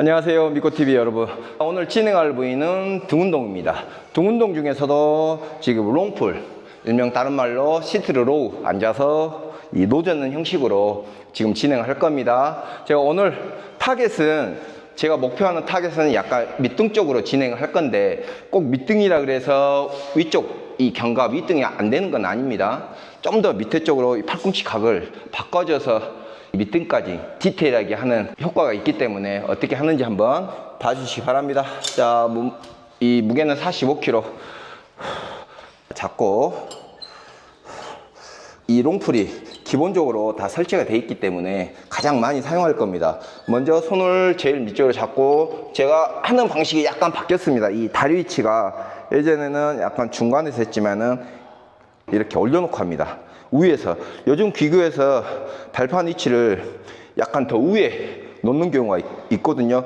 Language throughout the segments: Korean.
안녕하세요 미코TV 여러분. 오늘 진행할 부위는 등운동입니다. 등운동 중에서도 지금 롱풀 일명 다른 말로 시트르 로우 앉아서 이 노젓는 형식으로 지금 진행할 겁니다. 제가 오늘 타겟은 제가 목표하는 타겟은 약간 밑등 쪽으로 진행을 할 건데 꼭 밑등이라 그래서 위쪽 이 견갑 윗등이 안 되는 건 아닙니다. 좀 더 밑에 쪽으로 이 팔꿈치 각을 바꿔줘서 밑등까지 디테일하게 하는 효과가 있기 때문에 어떻게 하는지 한번 봐주시기 바랍니다. 자, 무, 이 무게는 45kg. 잡고 이 롱풀이 기본적으로 다 설치가 되어 있기 때문에 가장 많이 사용할 겁니다. 먼저 손을 제일 밑쪽으로 잡고 제가 하는 방식이 약간 바뀌었습니다. 이 다리 위치가 예전에는 약간 중간에서 했지만은 이렇게 올려놓고 합니다. 위에서 요즘 기구에서 발판 위치를 약간 더 위에 놓는 경우가 있- 있거든요.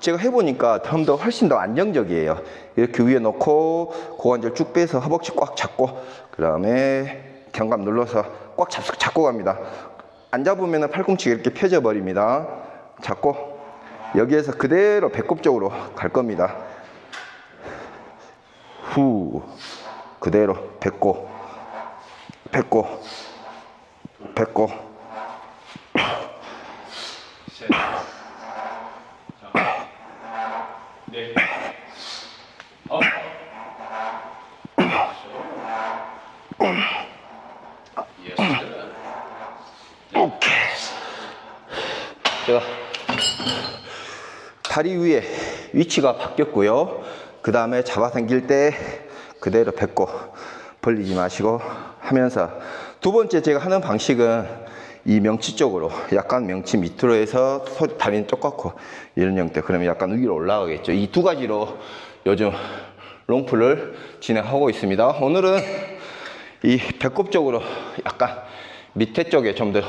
제가 해보니까 좀 더 훨씬 더 안정적이에요. 이렇게 위에 놓고 고관절 쭉 빼서 허벅지 꽉 잡고 그 다음에 견갑 눌러서 꽉 잡, 잡고 갑니다. 안 잡으면 팔꿈치가 이렇게 펴져 버립니다. 잡고 여기에서 그대로 배꼽 쪽으로 갈 겁니다. 후 그대로 배꼽 셋, 넷, 업, 예스. 오케이 다리 위에 위치가 바뀌었고요 그 다음에 잡아당길 때 그대로 배꼽 벌리지 마시고 하면서 두 번째 제가 하는 방식은 이 명치 쪽으로 약간 명치 밑으로 해서 소- 다리는 똑같고 이런 형태 그러면 약간 위로 올라가겠죠 이 두 가지로 요즘 롱풀을 진행하고 있습니다 오늘은 이 배꼽 쪽으로 약간 밑에 쪽에 좀 더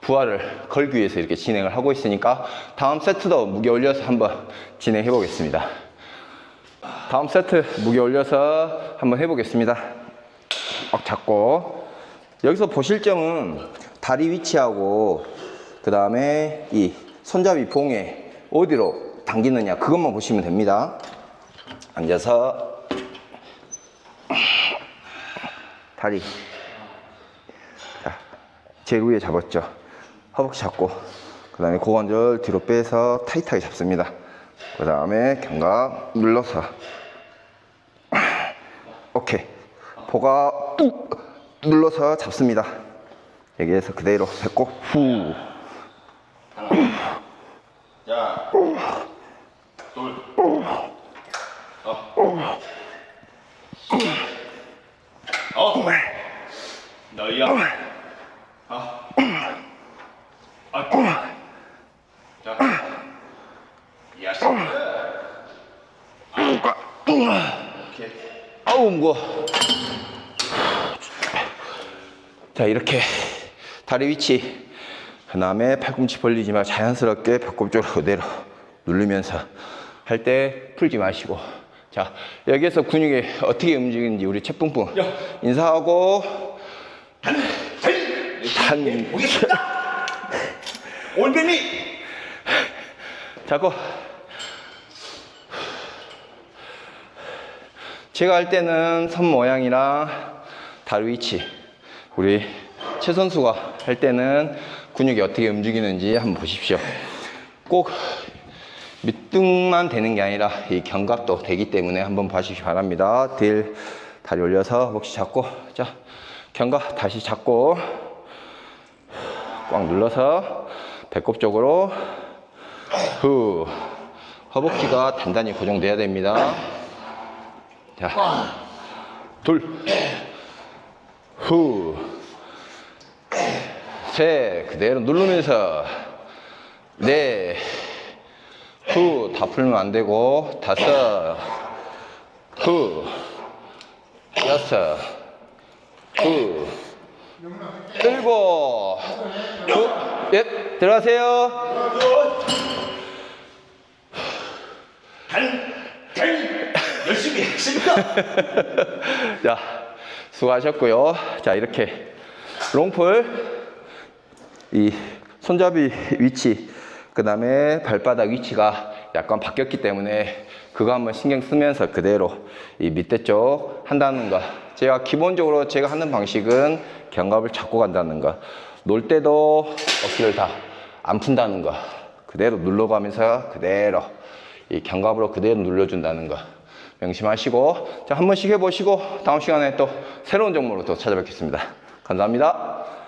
부하를 걸기 위해서 이렇게 진행을 하고 있으니까 다음 세트도 무게 올려서 한번 진행해 보겠습니다. 다음 세트 무게 올려서 한번 해보겠습니다. 꽉 잡고 여기서 보실 점은 다리 위치하고 그 다음에 이 손잡이 봉에 어디로 당기느냐 그것만 보시면 됩니다. 앉아서 다리 자, 제일 위에 잡았죠. 허벅지 잡고 그 다음에 고관절 뒤로 빼서 타이트하게 잡습니다. 그 다음에 견갑 눌러서 오케이 보가 꾹 눌러서 잡습니다. 여기에서 그대로 배꼽 후. 자, 둘, 업, 업, 너희야, 아, 아, 자, 예스. 오케이. 아우 무거워 자 이렇게 다리 위치 그 다음에 팔꿈치 벌리지 마 자연스럽게 배꼽 쪽으로 그대로 누르면서 할 때 풀지 마시고. 자 여기에서 근육이 어떻게 움직이는지 우리 채뿡뿡 인사하고. 단 보겠습니다. 올빼미. 자고 제가 할 때는 손 모양이랑 다리 위치 우리 최 선수가 할 때는 근육이 어떻게 움직이는지 한번 보십시오. 꼭 밑등만 되는 게 아니라 이 견갑도 되기 때문에 한번 봐주시기 바랍니다. 딜 다리 올려서 허벅지 잡고 자 견갑 다시 잡고 꽉 눌러서 배꼽 쪽으로 후. 허벅지가 단단히 고정돼야 됩니다. 자, 둘, 후, 셋, 그대로 누르면서 넷, 후, 다 풀면 안 되고 다섯, 후, 여섯, 후, 일곱, 후, 예, 들어가세요. 단, 단, 열심히 했습니다. 자, 수고하셨고요. 자, 이렇게 롱풀 이 손잡이 위치 그 다음에 발바닥 위치가 약간 바뀌었기 때문에 그거 한번 신경 쓰면서 그대로 이 밑에 쪽 한다는 거. 제가 기본적으로 제가 하는 방식은 견갑을 잡고 간다는 거. 놀 때도 어깨를 다 안 푼다는 거. 그대로 눌러가면서 그대로 이 견갑으로 그대로 눌러준다는 거. 명심하시고 자, 한 번씩 해보시고 다음 시간에 또 새로운 종목으로 또 찾아뵙겠습니다. 감사합니다.